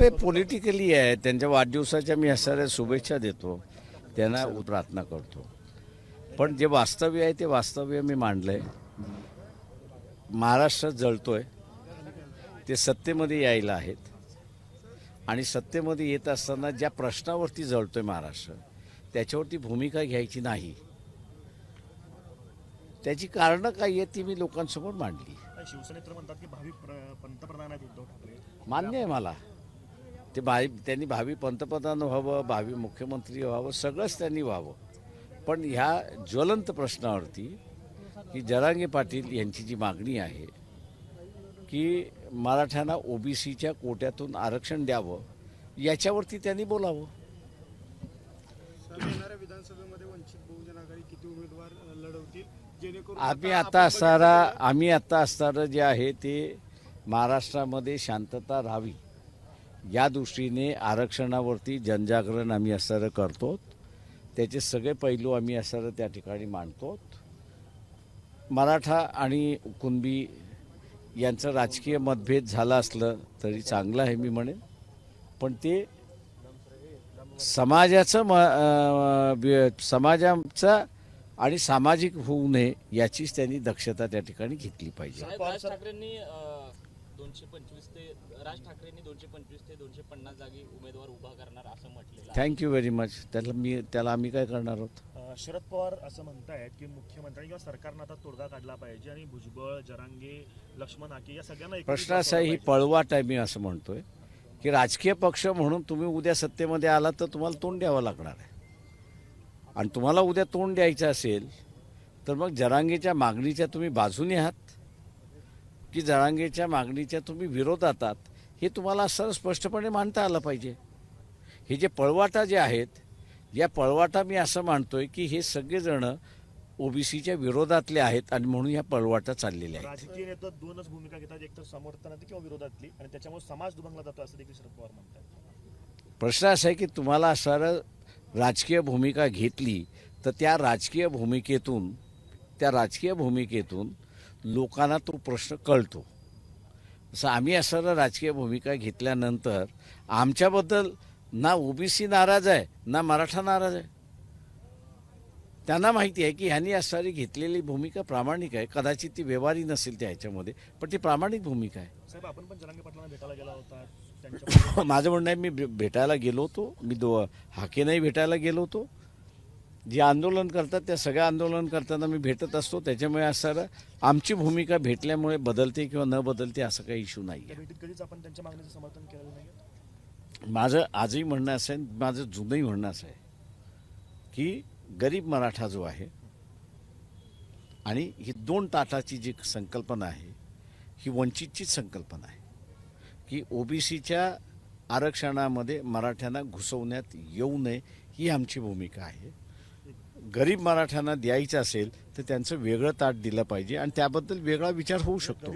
ते पॉलिटिकली आहे. त्यांच्या वाढदिवसाच्या मी असणाऱ्या शुभेच्छा देतो. त्यांना प्रार्थना करतो. पण जे वास्तव्य आहे ते वास्तव्य मी मांडलंय. महाराष्ट्र जळतोय. ते सत्तेमध्ये यायला आहेत. आणि सत्तेमध्ये येत असताना ज्या प्रश्नावरती जळतोय महाराष्ट्र त्याच्यावरती भूमिका घ्यायची नाही. त्याची कारणं काय आहेत ती मी लोकांसमोर मांडली. शिवसेनेत्र म्हणतात की भावी प्र- पंतप्रधान आहेत उद्धव ठाकरे. मान्य आहे मला. ते भावी त्यांनी भावी पंतप्रधान व्हावं भावी मुख्यमंत्री व्हावं सगळंच त्यांनी व्हावं. पण ह्या ज्वलंत प्रश्नावरती की जरांगे पाटील यांची जी मागणी आहे की मराठ्यांना ओबीसीच्या कोट्यातून आरक्षण द्यावं याच्यावरती त्यांनी बोलावं. आम्ही आता असणारा आम्ही आता असणारं जे आहे ते महाराष्ट्रामध्ये शांतता राहावी. या दृष्टीने आरक्षणावरती जनजागरण आम्ही असणारं करतो त्याचे सगळे पैलू आम्ही असणारं त्या ठिकाणी मांडतो मराठा आणि कुणबी यांचं राजकीय मतभेद झालं असलं तरी चांगलं आहे मी म्हणेन. पण ते समाजाचं म समाजाचा आणि सामाजिक होऊ नये याचीच त्यांनी दक्षता त्या ठिकाणी घेतली पाहिजे. दोनशे पंचवीस ते राज ठाकरेंनी दोनशे पंचवीस ते दोनशे पन्नास जागी उमेदवार उभा करणार असं म्हटलेलं आहे. थँक्यू व्हेरी मच त्याला मी त्याला आम्ही काय करणार आहोत अ, शरद पवार असं म्हणतायत की मुख्यमंत्र्यांनी किंवा सरकारनं आता तोडगा काढला पाहिजे आणि भुजबळ जरांगे लक्ष्मण हाके या सगळ्यांना एकत्रित प्रश्न असा आहे ही बसवलं. पळवाट आहे मी असं म्हणतोय की राजकीय पक्ष म्हणून तुम्ही उद्या सत्तेमध्ये आलात तर तुम्हाला तोंड द्यावं लागणार आहे आणि तुम्हाला उद्या तोंड द्यायचं असेल तर मग जरांगेच्या मागणीच्या तुम्ही बाजूने आहात की जरांगेच्या मागणीच्या तुम्ही विरोधात आहात हे तुम्हाला असं स्पष्टपणे मांडता आलं पाहिजे. हे जे पळवाटा जे आहेत या पळवाटा मी असं मानतोय की हे सगळेजण ओबीसीच्या विरोधातले आहेत आणि म्हणून ह्या पळवाटा चाललेल्या आहेत. राजकीय नेते दोनच भूमिका घेतात एक तर किंवा विरोधातली आणि त्याच्यामुळे समाज दुभंगला जातो असं देखील शरद पवार म्हणतात. प्रश्न असा आहे की तुम्हाला असणारं राजकीय भूमिका घेतली तर त्या राजकीय भूमिकेतून त्या राजकीय भूमिकेतून लोकांना तो प्रश्न कळतो. असं आम्ही असणारं राजकीय भूमिका घेतल्यानंतर आमच्याबद्दल ना ओबीसी नाराज आहे ना मराठा नाराज आहे. त्यांना माहिती आहे की ह्यांनी असणारी घेतलेली भूमिका प्रामाणिक आहे. कदाचित ती व्यवहारी नसेल त्या ह्याच्यामध्ये पण ती प्रामाणिक भूमिका आहे. साहेब आपण पण जरांगे पाटलांना भेटायला गेला होता. माझं म्हणणं आहे मी भे- भेटायला गेलो होतो. मी दो हाकेनंही भेटायला गेलो होतो. जे आंदोलन करतात त्या सगळ्या आंदोलन करताना मी भेटत असतो. त्याच्यामुळे असं आमची भूमिका भेटल्यामुळे बदलते किंवा न बदलते असं काही इश्यू नाही आहे माझं आजही म्हणणं असं आहे माझं जुनंही म्हणणं असं आहे की गरीब मराठा जो आहे आणि ही दोन ताटाची जी संकल्पना आहे ही वंचितचीच संकल्पना आहे की ओबीसीच्या आरक्षणामध्ये मराठ्यांना घुसवण्यात येऊ नये ही आमची भूमिका आहे. गरीब मराठ्यांना द्यायचं असेल तर त्यांचं वेगळं ताट दिलं पाहिजे आणि त्याबद्दल वेगळा विचार होऊ शकतो.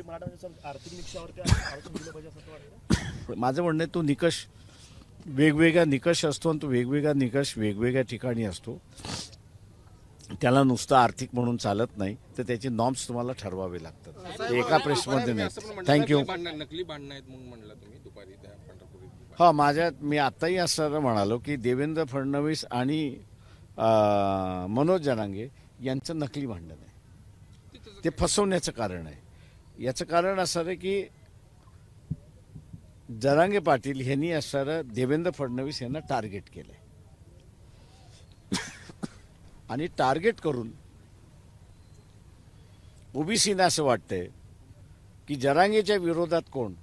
माझं म्हणणं आहे तो निकष वेगवेगळा निकष असतो आणि तो वेगवेगळा निकष वेगवेगळ्या ठिकाणी असतो. त्याला नुसतं आर्थिक म्हणून चालत नाही तर त्याचे नॉर्म्स तुम्हाला ठरवावे लागतात. एका प्रेसमध्ये नाही. थँक्यू पंढरपुरीत. हा माझ्या मी आत्ताही असं म्हणालो की देवेंद्र फडणवीस आणि मनोज जनांगे यांचं नकली भांडण आहे. ते फसवण्याचं कारण आहे. याचं कारण असं आहे की जरांगे पाटील यांनी असणारं देवेंद्र फडणवीस यांना टार्गेट केलंय. आणि टार्गेट करून ओबीसीना असं वाटतंय की जरांगेच्या विरोधात कोण?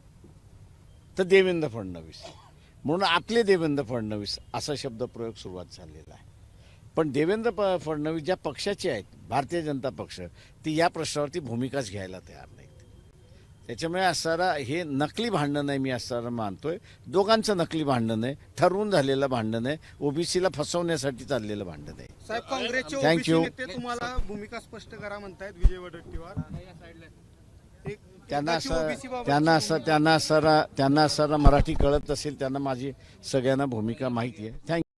तर देवेंद्र फडणवीस. म्हणून आपले देवेंद्र फडणवीस असा शब्दप्रयोग सुरुवात झालेला आहे. पण देवेंद्र फडणवीस ज्या पक्षाचे आहेत भारतीय जनता पक्ष ती या प्रश्नावरती भूमिकाच घ्यायला तयार नाहीत. त्याच्यामुळे असणारा हे नकली भांडण आहे मी असणारं मानतोय. दोघांचं नकली भांडण आहे ठरवून झालेलं भांडण आहे ओबीसीला फसवण्यासाठी चाललेलं भांडण आहे साहेब काँग्रेसचे. नेते तुम्हाला भूमिका स्पष्ट करा म्हणतायत विजय वडेट्टीवार. त्यांना असं त्यांना असं. त्यांना असं त्यांना असं मराठी कळत असेल त्यांना माझी सगळ्यांना भूमिका माहिती आहे. थँक्यू